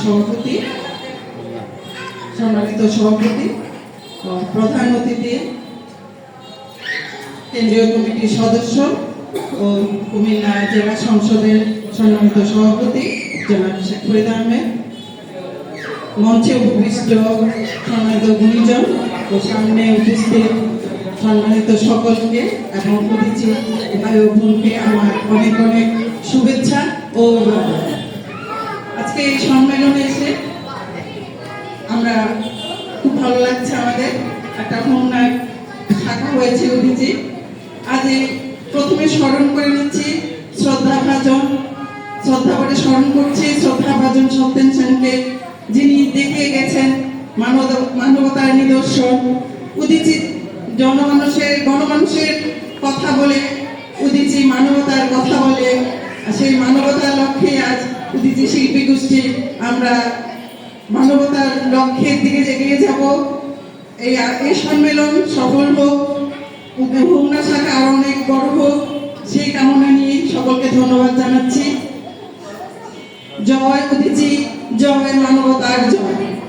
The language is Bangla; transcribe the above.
সভাপতি, সম্মানিত সভাপতি প্রধান অতিথি, কেন্দ্রীয় কমিটির সদস্য ও কুমিল্লা জেলা সংসদের সম্মানিত সভাপতি জনাব শেখ ফরিদ আহমেদ মঞ্চে উপবিষ্ট সম্মানিত গুণীজন ও সামনে উপস্থিত সম্মানিত সকলকে এবং প্রতিটি ভাই ও বোনকে আমার অনেক অনেক শুভেচ্ছা ও আজকে এই সম্মেলনে এসে আমরা খুব ভালো লাগছে আমাদের। একটা হোমনার শাখা হয়েছে উদিচি আজ প্রথমে স্মরণ করে নিচ্ছি শ্রদ্ধা ভাজন শ্রদ্ধা করে স্মরণ করছি শ্রদ্ধা ভাজন সত্যেন সেনকে, যিনি দেখিয়ে গেছেন মানব- মানবতার নিদর্শন। উদিচি জনমানুষের, গণমানুষের কথা বলে উদিচি মানবতার কথা বলে সেই মানবতার লক্ষ্যে আজ উদিচি শিল্পী গোষ্ঠী আমরা মানবতার লক্ষ্যের দিকে এগিয়ে যাব। এই এই সম্মেলন সফল হোক হোমনা শাখা আরও অনেক বড় হোক, সেই কামনা নিয়ে সকলকে ধন্যবাদ জানাচ্ছি। জয় উদিচি জয় মানবতার জয়।